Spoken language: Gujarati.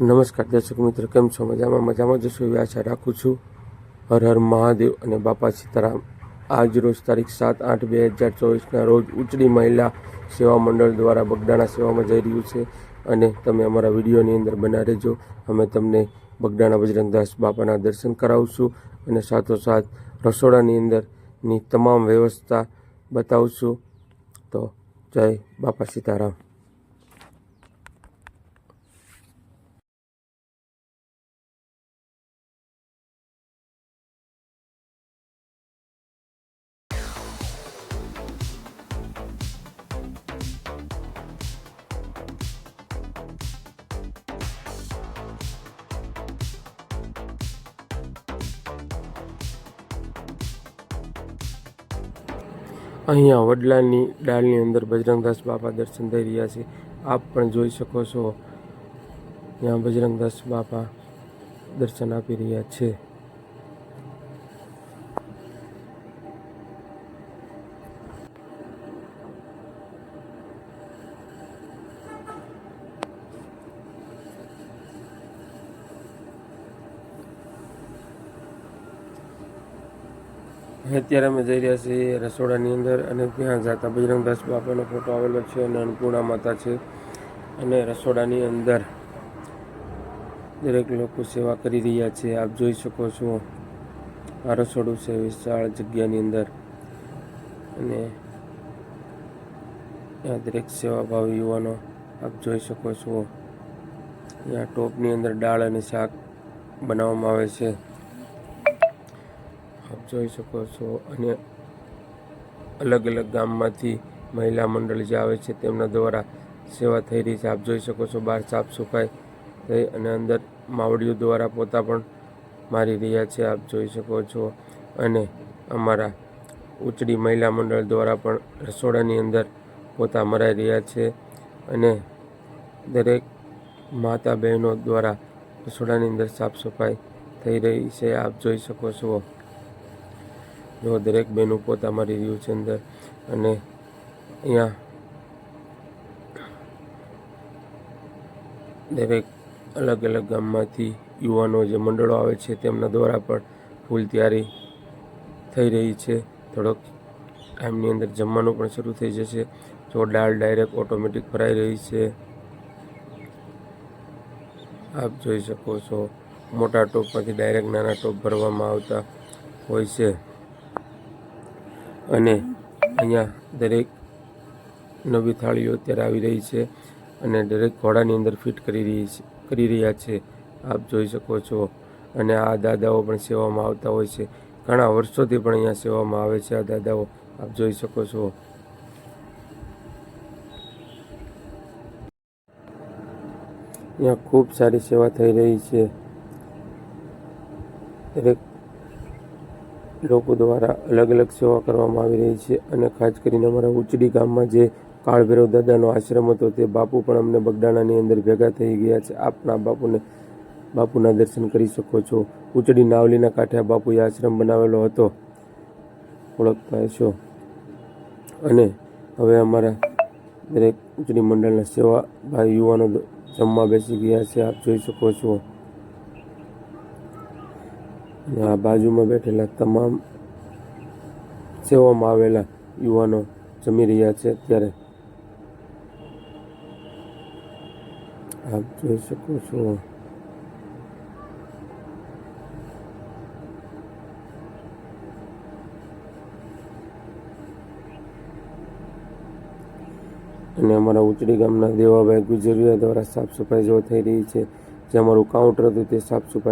નમસ્કાર દર્શક મિત્ર, કેમ છો? મજામાં? મજામાં જશો એવી આશા રાખું છું. હર હર મહાદેવ અને બાપા સીતારામ. આજ રોજ તારીખ સાત આઠ બે હજાર ચોવીસના રોજ ઉચડી મહિલા સેવા મંડળ દ્વારા બગડાણા સેવામાં જઈ રહ્યું છે અને તમે અમારા વિડીયોની અંદર બના રહેજો. અમે તમને બગડાણા બજરંગદાસ બાપાના દર્શન કરાવશું અને સાથોસાથ રસોડાની અંદરની તમામ વ્યવસ્થા બતાવશું. તો જય બાપા સીતારામ. અહીંયા વડલાની ડાળની અંદર બજરંગદાસ બાપા દર્શન થઈ રહ્યા છે. આપ પણ જોઈ શકો છો. ત્યાં બજરંગદાસ બાપા દર્શન આપી રહ્યા છે. અત્યારે અમે જઈ રહ્યા છીએ રસોડાની અંદર અને ત્યાં જતા બજરંગદાસ બાપાનો ફોટો આવેલો છે અને અન્નપૂર્ણા માતા છે. અને રસોડાની અંદર દરેક લોકો સેવા કરી રહ્યા છે. આપ જોઈ શકો છો આ રસોડું છે વિશાળ જગ્યાની અંદર. અને ત્યાં દરેક સેવાભાવી યુવાનો આપ જોઈ શકો છો. ત્યાં ટોપની અંદર દાળ અને શાક બનાવવામાં આવે છે. જોઈ શકો છો અને અલગ અલગ ગામમાંથી મહિલા મંડળ જે આવે છે તેમના દ્વારા સેવા થઈ રહી છે. આપ જોઈ શકો છો બહાર સાફ સફાઈ થઈ અને અંદર માવડીઓ દ્વારા પોતા પણ મારી રહ્યા છે. આપ જોઈ શકો છો અને અમારા ઉચડી મહિલા મંડળ દ્વારા પણ રસોડાની અંદર પોતા મરાઈ રહ્યા છે અને દરેક માતા બહેનો દ્વારા રસોડાની અંદર સાફ સફાઈ થઈ રહી છે. આપ જોઈ શકો છો જો દરેક બહેનું પોતા મારી રહ્યું છે અંદર અને અહીંયા દરેક અલગ અલગ ગામમાંથી યુવાનો જે મંડળો આવે છે તેમના દ્વારા પણ ફૂલ તૈયારી થઈ રહી છે. થોડોક ટાઈમની અંદર જમવાનું પણ શરૂ થઈ જશે. જો દાળ ડાયરેક્ટ ઓટોમેટિક ભરાઈ રહી છે. આપ જોઈ શકો છો. મોટા ટોપમાંથી ડાયરેક્ટ નાના ટોપ ભરવામાં આવતા હોય છે. અને અહીંયા દરેક નવી થાળીઓ અત્યારે આવી રહી છે અને દરેક ઘોડાની અંદર ફિટ કરી રહી છે, કરી રહ્યા છે. આપ જોઈ શકો છો. અને આ દાદાઓ પણ સેવામાં આવતા હોય છે. ઘણા વર્ષોથી પણ અહીંયા સેવામાં આવે છે આ દાદાઓ. આપ જોઈ શકો છો. અહીંયા ખૂબ સારી સેવા થઈ રહી છે. દરેક લોકો દ્વારા અલગ અલગ સેવા કરવામાં આવી રહી છે અને ખાસ કરીને અમારા ઉચડી ગામમાં જે કાળભૈરવ દાદાનો આશ્રમ હતો તે બાપુ પણ અમને બગડાણાની અંદર ભેગા થઈ ગયા છે. આપના બાપુને, બાપુના દર્શન કરી શકો છો. ઉચડી નાવલીના કાંઠે બાપુએ આશ્રમ બનાવેલો હતો. ઓળખતા હશો? અને હવે અમારા દરેક ઉચડી મંડળના સેવા ભાઈ યુવાનો જમવા બેસી ગયા છે. આપ જોઈ શકો છો. આ બાજુમાં બેઠેલા તમામ સેવામાં આવેલા યુવાનો જમી રહ્યા છે. અત્યારે આપ જોઈ શકો છો. અને અમારા ઉચડી ગામના દેવાભાઈ ગુજરિયા દ્વારા સાફ સફાઈ જો થઈ રહી છે. જે અમારું કાઉન્ટર હતું તે સાફ સફાઈ